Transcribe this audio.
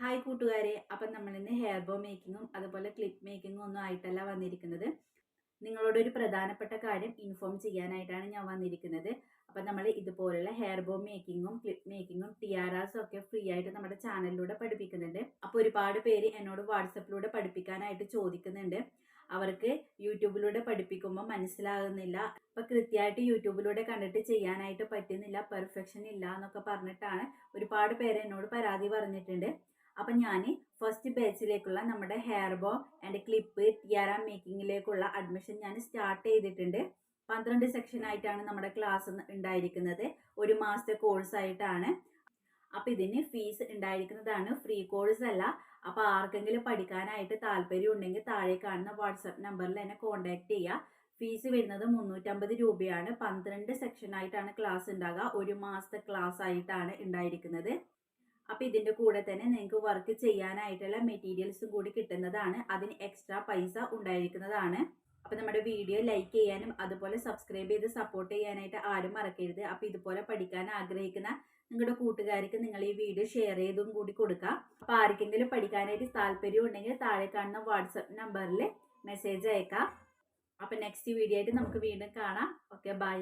Hi കൂട്ടുകാരെ. അപ്പം നമ്മളിന്ന് ഹെയർ ബോ മേക്കിങ്ങും അതുപോലെ ക്ലിപ്പ് മേക്കിങ്ങും ഒന്നും ആയിട്ടല്ല വന്നിരിക്കുന്നത്. നിങ്ങളോട് ഒരു പ്രധാനപ്പെട്ട കാര്യം ഇൻഫോം ചെയ്യാനായിട്ടാണ് ഞാൻ വന്നിരിക്കുന്നത്. അപ്പം നമ്മൾ ഇതുപോലുള്ള ഹെയർ ബോ മേക്കിങ്ങും ക്ലിപ്പ് മേക്കിങ്ങും ടിയാറാസും ഒക്കെ ഫ്രീ ആയിട്ട് നമ്മുടെ ചാനലിലൂടെ പഠിപ്പിക്കുന്നുണ്ട്. അപ്പോൾ ഒരുപാട് പേര് എന്നോട് വാട്സപ്പിലൂടെ പഠിപ്പിക്കാനായിട്ട് ചോദിക്കുന്നുണ്ട്. അവർക്ക് യൂട്യൂബിലൂടെ പഠിപ്പിക്കുമ്പോൾ മനസ്സിലാകുന്നില്ല. അപ്പൊ കൃത്യമായിട്ട് യൂട്യൂബിലൂടെ കണ്ടിട്ട് ചെയ്യാനായിട്ട് പറ്റുന്നില്ല പെർഫെക്ഷൻ ഇല്ല എന്നൊക്കെ പറഞ്ഞിട്ടാണ് ഒരുപാട് പേര് എന്നോട് പരാതി പറഞ്ഞിട്ടുണ്ട്. അപ്പം ഞാൻ ഫസ്റ്റ് ബാച്ചിലേക്കുള്ള നമ്മുടെ hair bow and clip theory മേക്കിങ്ങിലേക്കുള്ള admission ഞാൻ സ്റ്റാർട്ട് ചെയ്തിട്ടുണ്ട്. പന്ത്രണ്ട് സെക്ഷൻ ആയിട്ടാണ് നമ്മുടെ ക്ലാസ് ഉണ്ടായിരിക്കുന്നത്. ഒരു മാസത്തെ കോഴ്സ് ആയിട്ടാണ്. അപ്പം ഇതിന് ഫീസ് ഉണ്ടായിരിക്കുന്നതാണ്. ഫ്രീ കോഴ്സ് അല്ല. അപ്പോൾ ആർക്കെങ്കിലും പഠിക്കാനായിട്ട് താല്പര്യം ഉണ്ടെങ്കിൽ താഴെ കാണുന്ന വാട്സപ്പ് നമ്പറിൽ എന്നെ കോൺടാക്ട് ചെയ്യുക ഫീസ് വരുന്നത് മുന്നൂറ്റമ്പത് രൂപയാണ്. പന്ത്രണ്ട് സെക്ഷൻ ആയിട്ടാണ് ക്ലാസ് ഉണ്ടാകുക ഒരു മാസത്തെ ക്ലാസ് ആയിട്ടാണ് ഉണ്ടായിരിക്കുന്നത്. അപ്പം ഇതിന്റെ കൂടെ തന്നെ നിങ്ങൾക്ക് വർക്ക് ചെയ്യാനായിട്ടുള്ള മെറ്റീരിയൽസും കൂടി കിട്ടുന്നതാണ്. അതിന് എക്സ്ട്രാ പൈസ ഉണ്ടായിരിക്കുന്നതാണ്. അപ്പം നമ്മുടെ വീഡിയോ ലൈക്ക് ചെയ്യാനും അതുപോലെ സബ്സ്ക്രൈബ് ചെയ്ത് സപ്പോർട്ട് ചെയ്യാനായിട്ട് ആരും മറക്കരുത്. അപ്പം ഇതുപോലെ പഠിക്കാൻ ആഗ്രഹിക്കുന്ന നിങ്ങളുടെ കൂട്ടുകാർക്ക് നിങ്ങൾ ഈ വീഡിയോ ഷെയർ ചെയ്തും കൂടി കൊടുക്കാം. അപ്പം ആർക്കെങ്കിലും പഠിക്കാനായിട്ട് താല്പര്യം ഉണ്ടെങ്കിൽ താഴെ കാണുന്ന വാട്സപ്പ് നമ്പറിൽ മെസ്സേജ് അയക്കാം. അപ്പം നെക്സ്റ്റ് വീഡിയോ ആയിട്ട് നമുക്ക് വീണ്ടും കാണാം. Okay bye